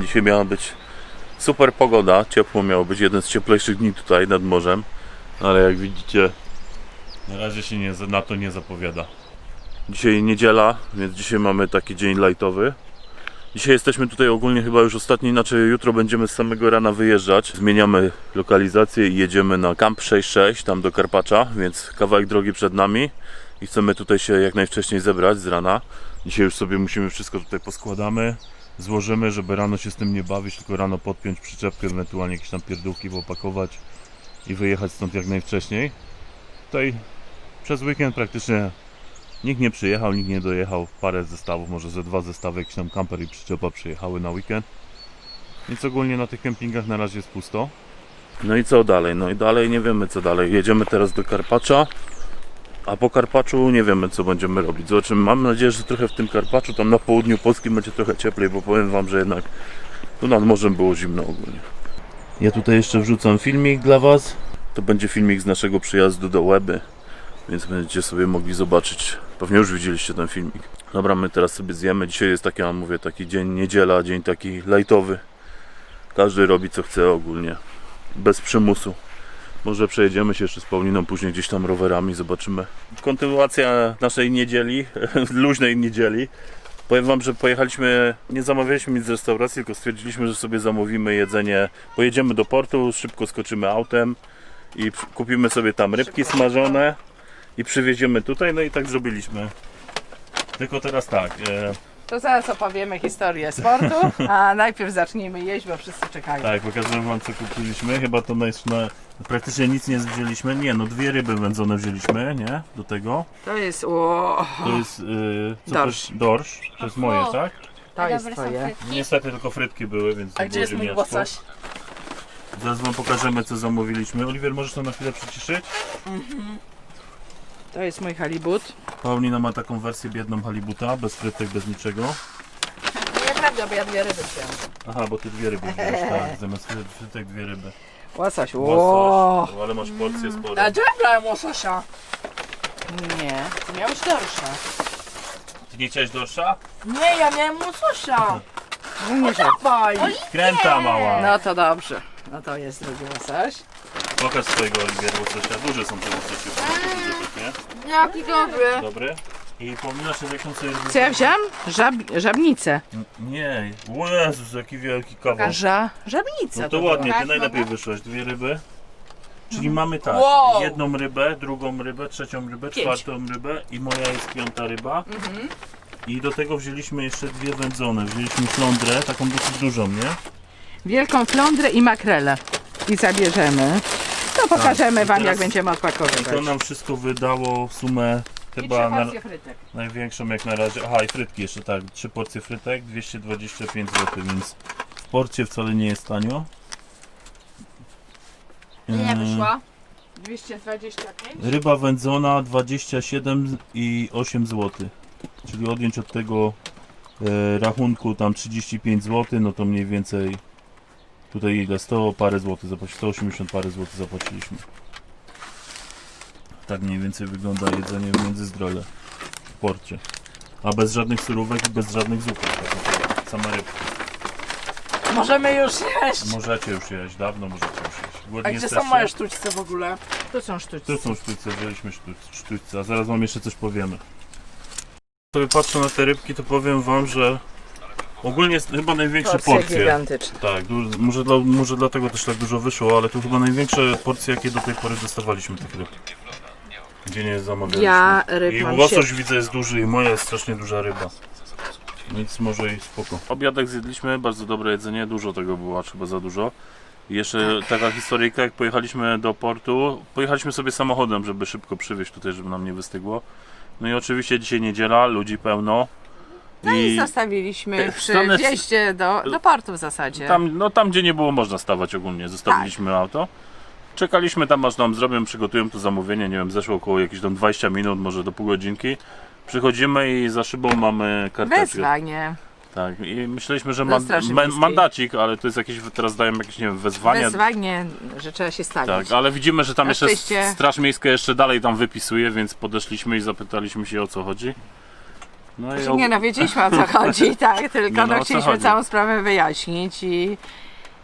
Dzisiaj miała być super pogoda, ciepło miało być, jeden z cieplejszych dni tutaj nad morzem, ale jak widzicie, na razie się nie, na to nie zapowiada. Dzisiaj niedziela, więc dzisiaj mamy taki dzień lightowy. Dzisiaj jesteśmy tutaj ogólnie chyba już ostatni, inaczej jutro będziemy z samego rana wyjeżdżać. Zmieniamy lokalizację i jedziemy na Camp 66, tam do Karpacza, więc kawałek drogi przed nami i chcemy tutaj się jak najwcześniej zebrać z rana. Dzisiaj już sobie musimy wszystko tutaj poskładamy, złożymy, żeby rano się z tym nie bawić, tylko rano podpiąć przyczepkę, ewentualnie jakieś tam pierdółki opakować i wyjechać stąd jak najwcześniej. Tutaj przez weekend praktycznie nikt nie przyjechał, nikt nie dojechał. Parę zestawów, może ze dwa zestawy, jakiś tam kamper i przyczepa przyjechały na weekend. Więc ogólnie na tych kempingach na razie jest pusto. No i co dalej? No i dalej nie wiemy co dalej. Jedziemy teraz do Karpacza. A po Karpaczu nie wiemy co będziemy robić. Zobaczymy. Mam nadzieję, że trochę w tym Karpaczu, tam na południu Polski będzie trochę cieplej, bo powiem Wam, że jednak tu nad morzem było zimno ogólnie. Ja tutaj jeszcze wrzucam filmik dla Was. To będzie filmik z naszego przyjazdu do Łeby, więc będziecie sobie mogli zobaczyć. Pewnie już widzieliście ten filmik. Dobra, my teraz sobie zjemy. Dzisiaj jest taki, ja mówię, taki dzień niedziela, dzień taki lightowy. Każdy robi co chce ogólnie, bez przymusu. Może przejedziemy się jeszcze z Pauliną później gdzieś tam rowerami, zobaczymy. Kontynuacja naszej niedzieli, luźnej niedzieli. Powiem Wam, że pojechaliśmy, nie zamawialiśmy nic z restauracji, tylko stwierdziliśmy, że sobie zamówimy jedzenie. Pojedziemy do portu, szybko skoczymy autem i kupimy sobie tam rybki smażone i przywieziemy tutaj, no i tak zrobiliśmy. Tylko teraz tak, e, To zaraz opowiemy historię sportu, a najpierw zacznijmy jeść, bo wszyscy czekają. tak, pokażę Wam co kupiliśmy. Chyba to na, na, praktycznie nic nie wzięliśmy. Nie, no dwie ryby wędzone wzięliśmy, nie? Do tego. To jest, o, To jest, yy, co Dorsz. To jest, dorsz. To jest moje, tak? to jest twoje. Niestety tylko frytki były, więc A nie gdzie było jest mój łosoś? Zaraz Wam pokażemy co zamówiliśmy. Oliwier, możesz to na chwilę przyciszyć? To jest mój halibut. Paulina ma taką wersję biedną halibuta, bez frytek, bez niczego. Nieprawda, bo ja dwie ryby wziąłem. Aha, bo ty dwie ryby wziąłeś, tak. Zamiast fry- frytek dwie ryby. Łosoś, o. Łosoś, o, ale masz porcję A sporo. gdzie ja brałem łososia? Nie, ty miałeś dorsza. Ty nie chciałeś dorsza? Nie, ja miałem łososia. Nie żartuj. Kręta mała. No to dobrze. No to jest drugi łosoś. Pokaż swojego Oliwier łososia. Duże są te łososie. Duże. Jaki dobry. Dobry. I pominasz jaką sobie ryby... Co ja wziąłem? Żab, żabnicę. Nie, Jezus, jaki wielki kawał. Ża, żabnica No to była. ładnie, ty Tak, najlepiej mogę? wyszłaś. Dwie ryby. Czyli mamy tak, Wow. jedną rybę, drugą rybę, trzecią rybę, Pięć. czwartą rybę i moja jest piąta ryba. I do tego wzięliśmy jeszcze dwie wędzone. Wzięliśmy flądrę, taką dosyć dużą, nie? Wielką flądrę i makrelę. I zabierzemy. To pokażemy wam, jak będziemy odpakowywać. to nam wszystko wydało w sumę chyba na, frytek. największą jak na razie. Aha, i frytki jeszcze, tak. Trzy porcje frytek, 225 zł, więc w porcie wcale nie jest tanio. Ile Eee, wyszła? 225? Ryba wędzona 27 i 8 zł. Czyli odjąć od tego e, rachunku tam 35 zł, no to mniej więcej tutaj ile? 100 parę złotych zapłaciliśmy, 180 parę złotych zapłaciliśmy. Tak mniej więcej wygląda jedzenie w Międzyzdrole w porcie. A bez żadnych surówek i bez żadnych zupek. Tak. Same rybki. Możemy już jeść. Możecie już jeść, dawno możecie już jeść. A gdzie są jesteście? moje sztućce w ogóle? Tu są sztućce. Tu są sztućce, wzięliśmy sztu- sztućce, a zaraz wam jeszcze coś powiemy. Sobie patrzę na te rybki, to powiem wam, że ogólnie jest chyba największe Porcje porcje. gigantyczne. Tak, du- może, dla, może dlatego też tak dużo wyszło, ale tu chyba największe porcje, jakie do tej pory dostawaliśmy tych ryb. Gdzie nie zamawialiśmy. Ja ryb I mam łosoś widzę jest duży i moja jest strasznie duża ryba. Więc może i spoko. Obiadek zjedliśmy, bardzo dobre jedzenie, dużo tego było, chyba za dużo. I jeszcze taka historyjka, jak pojechaliśmy do portu, pojechaliśmy sobie samochodem, żeby szybko przywieźć tutaj, żeby nam nie wystygło. No i oczywiście dzisiaj niedziela, ludzi pełno. No i zostawiliśmy przy wjeździe do, do portu w zasadzie. Tam, no tam, gdzie nie było można stawać ogólnie, zostawiliśmy Tak. auto. Czekaliśmy tam, aż nam zrobią, przygotują to zamówienie, nie wiem, zeszło około jakieś tam 20 minut, może do pół godzinki. Przychodzimy i za szybą mamy karteczkę. Wezwanie. Tak, i myśleliśmy, że Do man, Straży man, Miejskiej. mandacik, ale to jest jakieś, teraz dają jakieś, nie wiem, wezwania. Wezwanie, że trzeba się stawić. Tak, ale widzimy, że tam Na jeszcze szczęście- Straż Miejska jeszcze dalej tam wypisuje, więc podeszliśmy i zapytaliśmy się o co chodzi. No Znaczy, nie no, wiedzieliśmy o co chodzi, tak, tylko no, no, o co chcieliśmy chodzi? całą sprawę wyjaśnić i,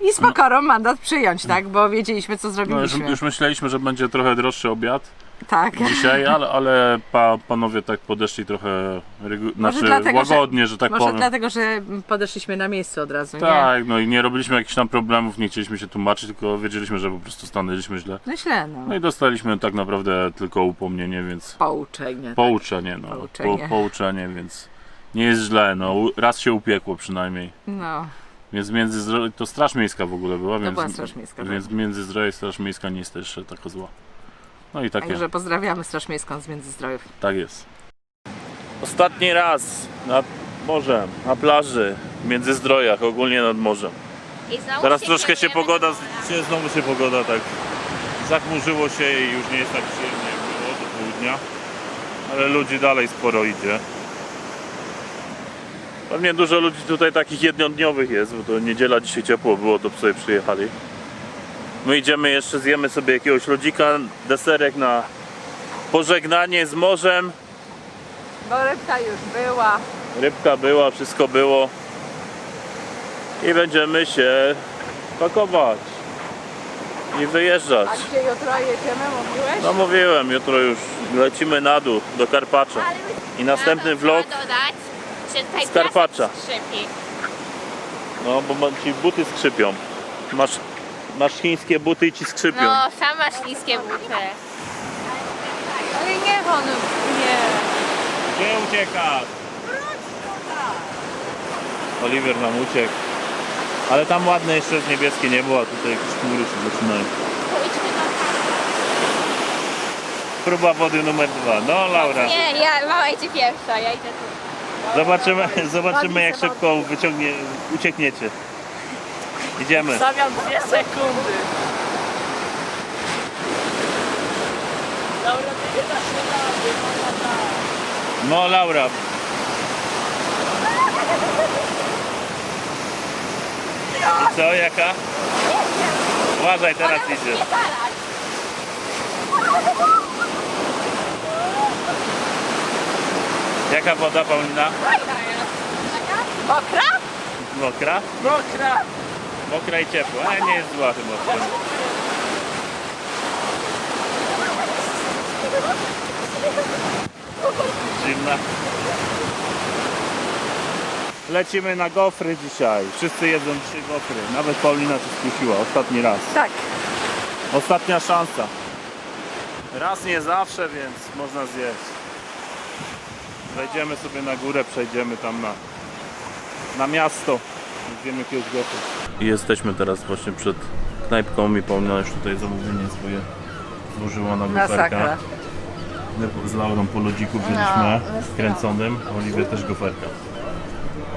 i z pokorą mandat przyjąć, tak, bo wiedzieliśmy co no już, zrobiliśmy. już myśleliśmy, że będzie trochę droższy obiad Tak. dzisiaj, ale, ale pa, panowie tak podeszli trochę rygu, znaczy dlatego, że- łagodnie, że, tak Może powiem. dlatego, że podeszliśmy na miejsce od razu, nie? Tak, no i nie robiliśmy jakichś tam problemów, nie chcieliśmy się tłumaczyć, tylko wiedzieliśmy, że po prostu stanęliśmy źle. No źle, no. No i dostaliśmy tak naprawdę tylko upomnienie, więc Pouczenie. pouczenie, no. Pouczenie. Po, pouczenie, więc nie jest źle, no. U- Raz się upiekło przynajmniej. No, Więc między to Straż Miejska w ogóle była, więc, była Straż Miejska, więc Międzyzdroje i Straż Miejska nie jest też taka zła. No i takie, także pozdrawiamy Straż Miejską z Międzyzdrojów. tak jest. Ostatni raz nad morzem, na plaży, w Międzyzdrojach, ogólnie nad morzem. Teraz troszkę się pogoda, się, znowu się pogoda tak zachmurzyło się i już nie jest tak przyjemnie jak było do południa, ale ludzi dalej sporo idzie. Pewnie dużo ludzi tutaj takich jednodniowych jest, bo to niedziela dzisiaj ciepło było, to sobie przyjechali. My idziemy jeszcze, zjemy sobie jakiegoś lodzika, deserek na pożegnanie z morzem. Bo rybka już była. Rybka była, wszystko było. I będziemy się pakować. I wyjeżdżać. A gdzie jutro jedziemy, mówiłeś? No mówiłem, jutro już lecimy na dół, do Karpacza. I następny vlog, że tutaj z Karpacza. piasek skrzypi. no bo ma- ci buty skrzypią. Masz, masz chińskie buty i ci skrzypią. No, sama śliskie buty. Ale nie, on nie. Gdzie uciekasz? Oliver nam uciekł. Ale tam ładne jeszcze jest niebieskie niebo, a tutaj jakieś chmury się zaczynają. Pójdźmy do Próba wody numer dwa. No Laura. Nie, ja, mama idzie pierwsza, ja idę tu. Zobaczymy, zobaczymy jak szybko wyciągnie, uciekniecie. Idziemy. Stawiam dwie sekundy. No Laura. I co, jaka? Uważaj, teraz idzie. Jaka woda, Paulina? Mokra? Mokra? Mokra. Mokra i ciepła, ale nie jest zła chyba. Zimna. Lecimy na gofry dzisiaj. Wszyscy jedzą dzisiaj gofry. Nawet Paulina się skusiła. Ostatni raz. Tak. Ostatnia szansa. Raz nie zawsze, więc można zjeść. Wejdziemy sobie na górę, przejdziemy tam na, na miasto. Zjemy jakiegoś gofru. I jesteśmy teraz właśnie przed knajpką i Paulina już tutaj zamówienie swoje złożyła na goferka. Masakra. My z Laurą po lodziku wzięliśmy kręconym, Oliwie też goferka.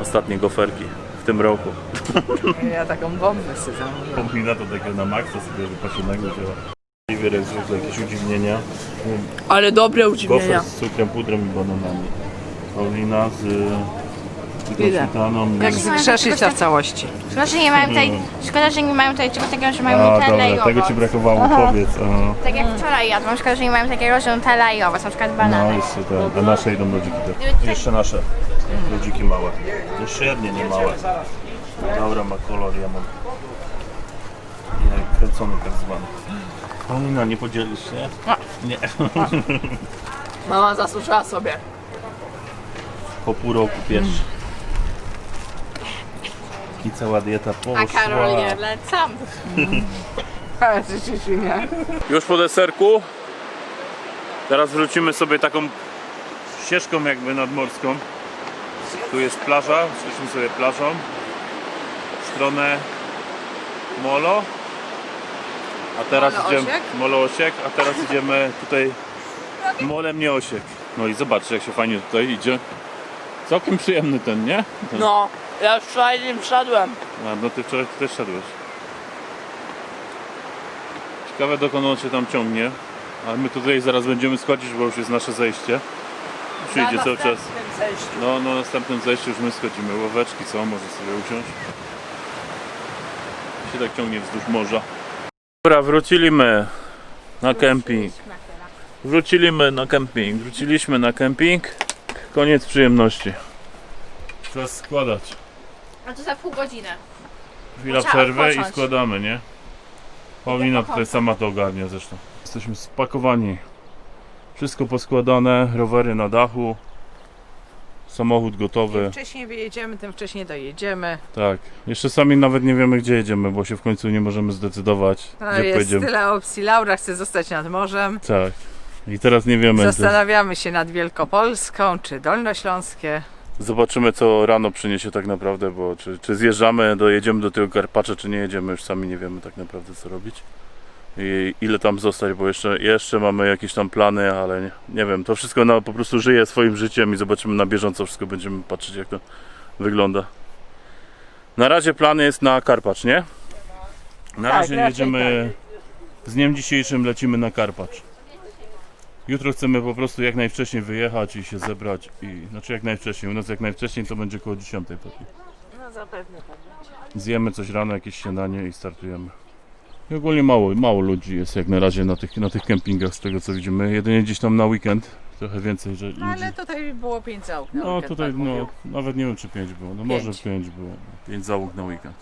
Ostatnie goferki w tym roku. Ja taką bombę sobie zamówiłam. Paulina to takiego na maksa sobie wypasionego wzięła. Oliwier jak zwykle jakieś udziwnienia. Ale dobre Gofer z cukrem, pudrem i bananami. Paulina z z Ile? śmietaną. Jak i- zgrzeszyć na całości. Szkoda, że nie mają tutaj, szkoda, że nie mają tutaj czegoś takiego, że mają A, nutellę i dobra, tego owoc. ci brakowało, powiedz. A, Tak jak wczoraj jadłam, szkoda, że nie mają takiego, że nutella i owoc, na przykład no, banany. jeszcze te, a nasze idą lodziki te. Jeszcze nasze lodziki małe. Jeszcze jednie nie małe. Laura ma kolor, ja mam nie, kręcony tak zwany. Paulina, nie podzielisz się? Nie. Mama zasłużyła sobie. Po pół roku pierwszy. I cała dieta poszła. A Karol nie, lecam. Ale rzeczywiście. Już po deserku. Teraz wrócimy sobie taką ścieżką jakby nadmorską. Tu jest plaża, szliśmy sobie plażą. W stronę Molo. A teraz Molo idziemy. Osiek? Molo Osiek, a teraz idziemy tutaj Molem nie Osiek. No i zobaczcie jak się fajnie tutaj idzie. Całkiem przyjemny ten, nie? Ten. No, ja wczoraj nim wszedłem. A, no ty wczoraj też szedłeś. Ciekawe dokąd on się tam ciągnie. Ale my tutaj zaraz będziemy schodzić, bo już jest nasze zejście. Przyjdzie cały czas. No, na następnym zejściu już my schodzimy. Ławeczki są, może sobie usiąść. Się tak ciągnie wzdłuż morza. Dobra, wróciliśmy na kemping. Wróciliśmy na kemping. Wróciliśmy na kemping. Koniec przyjemności. Czas składać. A to za pół godziny. Chwila Trzeba przerwy i odpocząć. składamy, nie? Paulina tutaj sama to ogarnia zresztą. Jesteśmy spakowani. Wszystko poskładane, rowery na dachu. Samochód Im gotowy. wcześniej wyjedziemy, tym wcześniej dojedziemy. Tak. Jeszcze sami nawet nie wiemy gdzie jedziemy, bo się w końcu nie możemy zdecydować, No gdzie jest pojedziemy. tyle opcji. Laura chce zostać nad morzem. Tak. I teraz nie wiemy. Zastanawiamy się nad Wielkopolską czy Dolnośląskie. Zobaczymy co rano przyniesie tak naprawdę, bo czy, czy zjeżdżamy, dojedziemy do tego Karpacza, czy nie jedziemy, już sami nie wiemy tak naprawdę co robić. I ile tam zostać, bo jeszcze, jeszcze mamy jakieś tam plany, ale nie, nie wiem, to wszystko na, po prostu żyje swoim życiem i zobaczymy na bieżąco, wszystko będziemy patrzeć jak to wygląda. Na razie plan jest na Karpacz, nie? Na Tak, razie jedziemy, z dniem dzisiejszym lecimy na Karpacz. Jutro chcemy po prostu jak najwcześniej wyjechać i się zebrać i znaczy jak najwcześniej, u nas jak najwcześniej to będzie około 10 pewnie. No zapewne Zjemy coś rano, jakieś śniadanie i startujemy. I ogólnie mało, mało ludzi jest jak na razie na tych, na tych kempingach z tego co widzimy. Jedynie gdzieś tam na weekend trochę więcej że ludzi. No ale tutaj było pięć załóg na No weekend, tutaj tak no, nawet nie wiem czy 5 było, no może Pięć. 5 było. 5 załóg na weekend.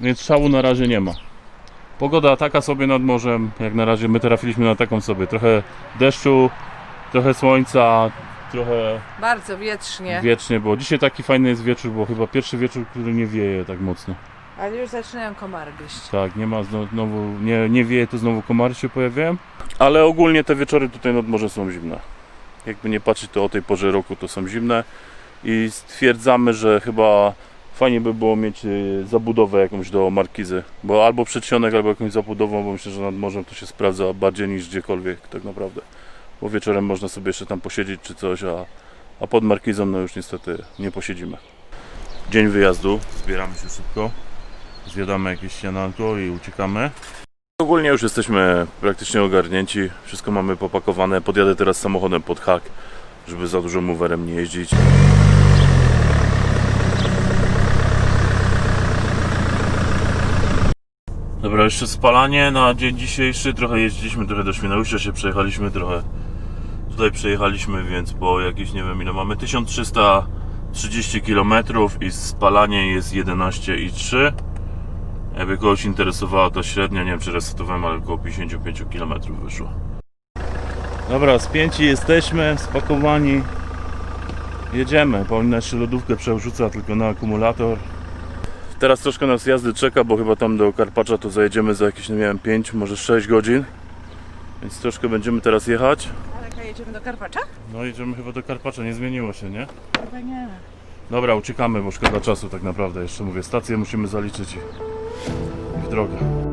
Więc szału na razie nie ma. Pogoda taka sobie nad morzem, jak na razie my trafiliśmy na taką sobie. Trochę deszczu, trochę słońca, trochę Bardzo wietrznie, wiecznie było. Dzisiaj taki fajny jest wieczór, bo chyba pierwszy wieczór, który nie wieje tak mocno. ale już zaczynają komary gryźć. Tak, nie ma znowu nie, nie wieje, to znowu komary się pojawiają. Ale ogólnie te wieczory tutaj nad morzem są zimne. Jakby nie patrzeć, to o tej porze roku to są zimne i stwierdzamy, że chyba fajnie by było mieć y, zabudowę jakąś do markizy, bo albo przedsionek, albo jakąś zabudową, bo myślę, że nad morzem to się sprawdza bardziej niż gdziekolwiek tak naprawdę. Bo wieczorem można sobie jeszcze tam posiedzieć czy coś, a, a pod markizą no już niestety nie posiedzimy. Dzień wyjazdu, zbieramy się szybko, zjadamy jakieś śniadanko i uciekamy. Ogólnie już jesteśmy praktycznie ogarnięci, wszystko mamy popakowane. Podjadę teraz samochodem pod hak, żeby za dużo mowerem nie jeździć. Dobra, jeszcze spalanie na dzień dzisiejszy. Trochę jeździliśmy, trochę do Świnoujścia się przejechaliśmy, trochę tutaj przejechaliśmy, więc po jakieś, nie wiem ile mamy, 1330 km i spalanie jest 11,3 jakby kogoś interesowała to średnia, nie wiem czy resetowałem, ale około 55 km wyszło. Dobra, spięci jesteśmy, spakowani. Jedziemy. Paulina jeszcze lodówkę przerzuca tylko na akumulator. Teraz troszkę nas jazdy czeka, bo chyba tam do Karpacza to zajedziemy za jakieś, nie wiem, 5, może 6 godzin. Więc troszkę będziemy teraz jechać. Ale jak jedziemy do Karpacza? No jedziemy chyba do Karpacza, nie zmieniło się, nie? Chyba nie. Dobra, uciekamy, bo szkoda czasu tak naprawdę. Jeszcze mówię, stację musimy zaliczyć i w drogę.